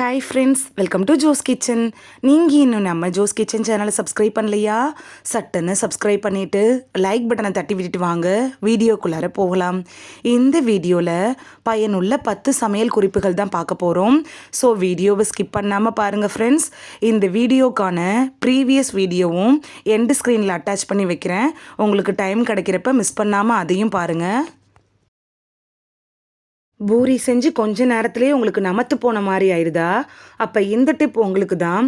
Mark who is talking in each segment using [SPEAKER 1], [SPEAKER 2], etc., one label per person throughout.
[SPEAKER 1] Hi friends welcome to Jose kitchen நீங்கள் இன்னும் நம்ம ஜோஸ் கிச்சன் சேனலை சப்ஸ்கிரைப் பண்ணலையா? சட்டுன்னு சப்ஸ்கிரைப் பண்ணிவிட்டு லைக் பட்டனை தட்டி விட்டுட்டு வாங்க. வீடியோக்குள்ளார போகலாம். இந்த வீடியோவில் பயனுள்ள பத்து சமையல் குறிப்புகள் தான் பார்க்க போகிறோம் ஸோ வீடியோவை ஸ்கிப் பண்ணாமல் பாருங்கள் ஃப்ரெண்ட்ஸ் இந்த வீடியோக்கான ப்ரீவியஸ் வீடியோவும் எண்டு ஸ்க்ரீனில் அட்டாச் பண்ணி வைக்கிறேன். உங்களுக்கு டைம் கிடைக்கிறப்ப மிஸ் பண்ணாமல் அதையும் பாருங்கள் பூரி செஞ்சு கொஞ்ச நேரத்திலேயே உங்களுக்கு நமத்து போன மாதிரி ஆயிடுதா அப்போ இந்த டிப் உங்களுக்கு தான்.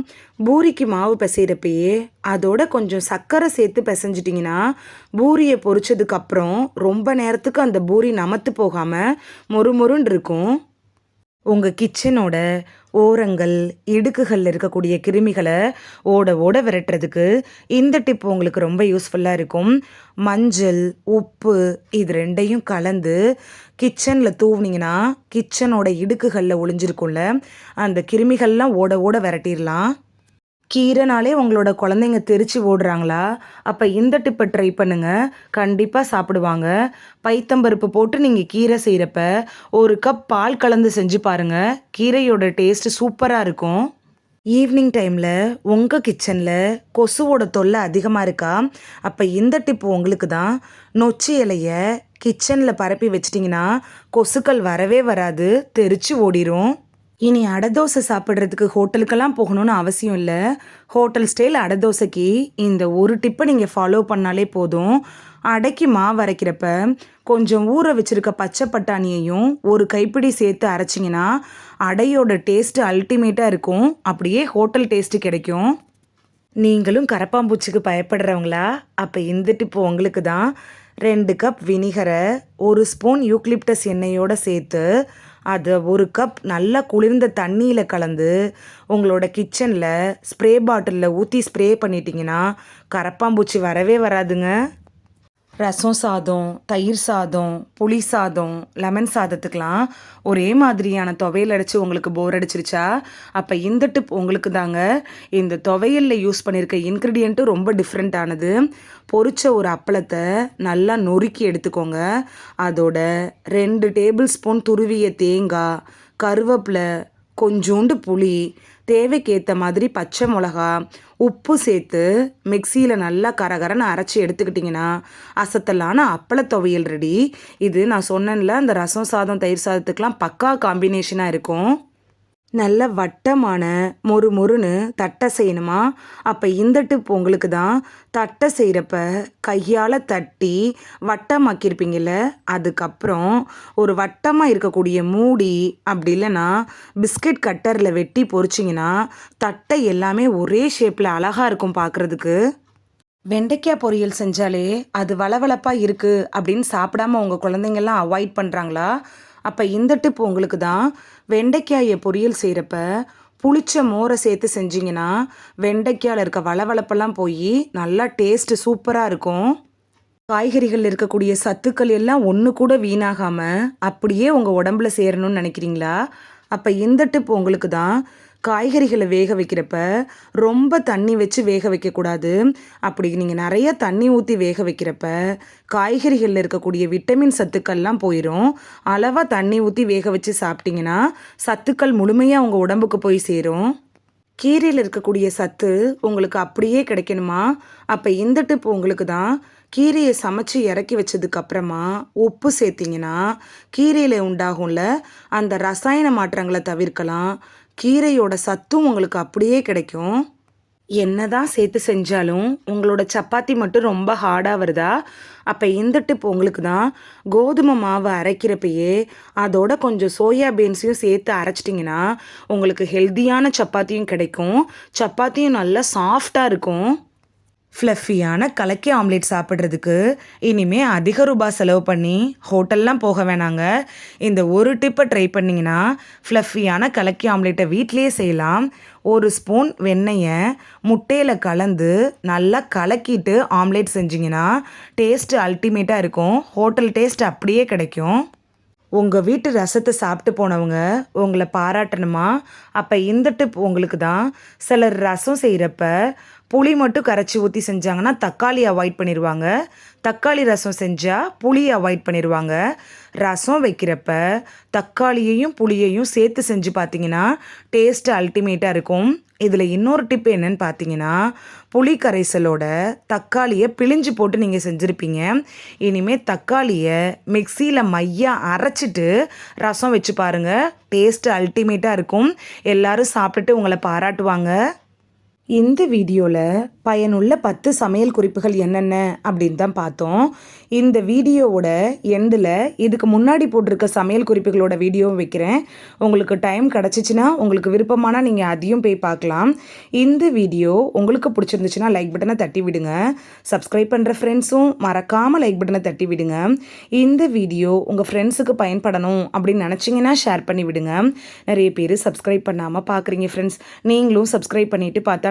[SPEAKER 1] பூரிக்கு மாவு பிசைகிறப்பயே அதோட கொஞ்சம் சர்க்கரை சேர்த்து பிசைஞ்சிட்டிங்கன்னா பூரியை பொரிச்சதுக்கப்புறம் ரொம்ப நேரத்துக்கு அந்த பூரி நமத்து போகாமல் மொறுமொறுன்னு இருக்கும். உங்கள் கிச்சனோட ஓரங்கள் இடுக்குகளில் இருக்கக்கூடிய கிருமிகளை ஓட ஓட விரட்டுறதுக்கு இந்த டிப் உங்களுக்கு ரொம்ப யூஸ்ஃபுல்லாக இருக்கும். மஞ்சள் உப்பு இது ரெண்டையும் கலந்து கிச்சனில் தூவுனீங்கன்னா கிச்சனோட இடுக்குகளில் ஒளிஞ்சிருக்கும்ல. அந்த கிருமிகள்லாம் ஓட ஓட விரட்டிடலாம் கீரைனாலே உங்களோட குழந்தைங்க தெரிச்சு ஓடுறாங்களா? அப்போ இந்த டிப்பை ட்ரை பண்ணுங்கள் கண்டிப்பாக சாப்பிடுவாங்க. பைத்தம்பருப்பு போட்டு நீங்கள் கீரை செய்கிறப்ப ஒரு கப் பால் கலந்து செஞ்சு பாருங்கள் கீரையோட டேஸ்ட் சூப்பராக இருக்கும். ஈவினிங் டைமில் உங்கள் கிச்சனில் கொசுவோட தொல்லை அதிகமாக இருக்கா? அப்போ இந்த டிப் உங்களுக்கு தான். நொச்சி இலையை கிச்சனில் பரப்பி வச்சிட்டிங்கன்னா கொசுக்கள் வரவே வராது. தெரிச்சு ஓடிரும். இனி அடை தோசை சாப்பிட்றதுக்கு ஹோட்டலுக்கெல்லாம் போகணும்னு அவசியம் இல்லை. ஹோட்டல் ஸ்டைல் அடை தோசைக்கு இந்த ஒரு டிப்பை நீங்கள் ஃபாலோ பண்ணாலே போதும். அடைக்கு மாவு அரைக்கிறப்ப கொஞ்சம் ஊற வச்சிருக்க பச்சை பட்டாணியையும் ஒரு கைப்பிடி சேர்த்து அரைச்சிங்கன்னா அடையோட டேஸ்ட்டு அல்டிமேட்டாக இருக்கும். அப்படியே ஹோட்டல் டேஸ்ட்டு கிடைக்கும். நீங்களும் கரப்பாம்பூச்சிக்கு பயப்படுறவங்களா? அப்போ இந்த டிப்பு உங்களுக்கு தான். ரெண்டு கப் வினிகரை ஒரு ஸ்பூன் யூக்லிப்டஸ் எண்ணெயோடு சேர்த்து அதை ஒரு கப் நல்லா குளிர்ந்த தண்ணியில் கலந்து உங்களோட கிச்சனில் ஸ்ப்ரே பாட்டிலில் ஊற்றி ஸ்ப்ரே பண்ணிட்டீங்கன்னா கரப்பான்பூச்சி வரவே வராதுங்க. ரசம் சாதம் தயிர் சாதம் புளி சாதம் லெமன் சாதத்துக்கெலாம் ஒரே மாதிரியான துவையல் அடித்து உங்களுக்கு போர் அடிச்சிருச்சா? அப்போ இந்த டிப் உங்களுக்கு தாங்க. இந்த துவையலில் யூஸ் பண்ணியிருக்க இன்க்ரீடியண்ட்டும் ரொம்ப டிஃப்ரெண்ட்டானது பொறிச்ச ஒரு அப்பளத்தை நல்லா நொறுக்கி எடுத்துக்கோங்க. அதோட ரெண்டு டேபிள் ஸ்பூன் துருவிய தேங்காய் கருவேப்பிலை கொஞ்சோண்டு புளி தேவைக்கேற்ற மாதிரி பச்சை மிளகா உப்பு சேர்த்து மிக்சியில் நல்லா கரகரன்னு அரைச்சி எடுத்துக்கிட்டிங்கன்னா அசத்தலான அப்பள துவையல் ரெடி இது நான் சொன்னேன்ல அந்த ரசம் சாதம் தயிர் சாதத்துக்கெலாம் பக்கா காம்பினேஷனாக இருக்கும். நல்ல வட்டமான மொறு மொறுன்னு தட்டை செய்யணுமா? அப்போ இந்த டிப் உங்களுக்கு தான். தட்டை செய்கிறப்ப கையால் தட்டி வட்டமாக்கியிருப்பீங்கள்ல அதுக்கப்புறம் ஒரு வட்டமாக இருக்கக்கூடிய மூடி அப்படி இல்லைன்னா பிஸ்கட் கட்டரில் வெட்டி பொறிச்சிங்கன்னா தட்டை எல்லாமே ஒரே ஷேப்பில் அழகாக இருக்கும் பார்க்குறதுக்கு வெண்டைக்காய் பொரியல் செஞ்சாலே அது வளவளப்பாக இருக்குது அப்படின்னு சாப்பிடாம உங்கள் குழந்தைங்கள்லாம் அவாய்ட் பண்ணுறாங்களா அப்போ இந்த டிப் உங்களுக்கு தான் வெண்டைக்காயை பொரியல் செய்கிறப்ப புளிச்ச மோரை சேர்த்து செஞ்சிங்கன்னா வெண்டைக்காயில் இருக்க வளவளப்பெல்லாம் போய் நல்லா டேஸ்ட்டு சூப்பராக இருக்கும். காய்கறிகள் இருக்கக்கூடிய சத்துக்கள் எல்லாம் ஒன்று கூட வீணாகாமல் அப்படியே உங்கள் உடம்புல சேரணும்னு நினைக்கிறீங்களா? அப்போ இந்த டிப் உங்களுக்கு தான் காய்கறிகளை வேக வைக்கிறப்ப ரொம்ப தண்ணி வச்சு வேக வைக்கக்கூடாது. அப்படி நீங்கள் நிறைய தண்ணி ஊற்றி வேக வைக்கிறப்ப காய்கறிகளில் இருக்கக்கூடிய விட்டமின் சத்துக்கள்லாம் போயிடும் அளவாக தண்ணி ஊற்றி வேக வச்சு சாப்பிட்டிங்கன்னா சத்துக்கள் முழுமையாக உங்கள் உடம்புக்கு போய் சேரும். கீரையில் இருக்கக்கூடிய சத்து உங்களுக்கு அப்படியே கிடைக்கணுமா? அப்போ இந்த டிப் உங்களுக்கு தான். கீரையை சமைச்சு இறக்கி வச்சதுக்கப்புறமா உப்பு சேர்த்திங்கன்னா கீரையில் உண்டாகும்ல அந்த ரசாயன மாற்றங்களை தவிர்க்கலாம். கீரையோட சத்தும் உங்களுக்கு அப்படியே கிடைக்கும். என்னதான் சேர்த்து செஞ்சாலும் உங்களோட சப்பாத்தி மட்டும் ரொம்ப ஹார்டாக வருதா? அப்போ இந்த டிப் உங்களுக்கு தான். கோதுமை மாவு அரைக்கிறப்பயே அதோட கொஞ்சம் சோயா பீன்ஸையும் சேர்த்து அரைச்சிட்டிங்கன்னா உங்களுக்கு ஹெல்த்தியான சப்பாத்தியும் கிடைக்கும். சப்பாத்தியும் நல்லா சாஃப்டாக இருக்கும். ஃப்ளஃபியான கலக்கி ஆம்லேட் சாப்பிட்றதுக்கு இனிமே அதிக ரூபாய் செலவு பண்ணி ஹோட்டல்லாம் போக வேணாங்க. இந்த ஒரு டிப்பை ட்ரை பண்ணிங்கன்னா ஃப்ளஃபியான கலக்கி ஆம்லேட்டை வீட்லேயே செய்யலாம். ஒரு ஸ்பூன் வெண்ணெயை முட்டையில் கலந்து நல்லா கலக்கிட்டு ஆம்லேட் செஞ்சிங்கன்னா டேஸ்ட்டு அல்டிமேட்டாக இருக்கும். ஹோட்டல் டேஸ்ட் அப்படியே கிடைக்கும். உங்கள் வீட்டு ரசத்தை சாப்பிட்டு போனவங்க உங்களை பாராட்டணுமா? அப்போ இந்த டிப் உங்களுக்கு தான் சிலர் ரசம் செய்கிறப்ப புளி மட்டும் கரைச்சி ஊற்றி செஞ்சாங்கன்னா தக்காளி அவாய்ட் பண்ணிடுவாங்க தக்காளி ரசம் செஞ்சால் புளி அவாய்ட் பண்ணிடுவாங்க ரசம் வைக்கிறப்ப தக்காளியையும் புளியையும் சேர்த்து செஞ்சு பார்த்தீங்கன்னா டேஸ்ட்டு அல்டிமேட்டாக இருக்கும். இதில் இன்னொரு டிப் என்னன்னு பார்த்தீங்கன்னா புளி கரைசலோட தக்காளியை பிழிஞ்சு போட்டு நீங்கள் செஞ்சுருப்பீங்க. இனிமேல் தக்காளியை மிக்சியில் மையாக அரைச்சிட்டு ரசம் வச்சு பாருங்கள் டேஸ்ட்டு அல்டிமேட்டாக இருக்கும். எல்லோரும் சாப்பிட்டுட்டு உங்களை பாராட்டுவாங்க. இந்த வீடியோவில் பயனுள்ள பத்து சமையல் குறிப்புகள் என்னென்ன அப்படின்னு தான் பார்த்தோம். இந்த வீடியோவோட எண்டில் இதுக்கு முன்னாடி போட்டிருக்க சமையல் குறிப்புகளோட வீடியோவும் வைக்கிறேன். உங்களுக்கு டைம் கிடச்சிச்சின்னா உங்களுக்கு விருப்பமானால் நீங்கள் அதையும் போய் பார்க்கலாம். இந்த வீடியோ உங்களுக்கு பிடிச்சிருந்துச்சுன்னா லைக் பட்டனை தட்டி விடுங்க. சப்ஸ்கிரைப் பண்ணுற ஃப்ரெண்ட்ஸும் மறக்காமல் லைக் பட்டனை தட்டி விடுங்க. இந்த வீடியோ உங்கள் ஃப்ரெண்ட்ஸுக்கு பயன்படணும் அப்படின்னு நினச்சிங்கன்னா ஷேர் பண்ணி விடுங்க. நிறைய பேர் சப்ஸ்கிரைப் பண்ணாமல் பார்க்குறீங்க ஃப்ரெண்ட்ஸ் நீங்களும் சப்ஸ்கிரைப் பண்ணிவிட்டு பார்த்தா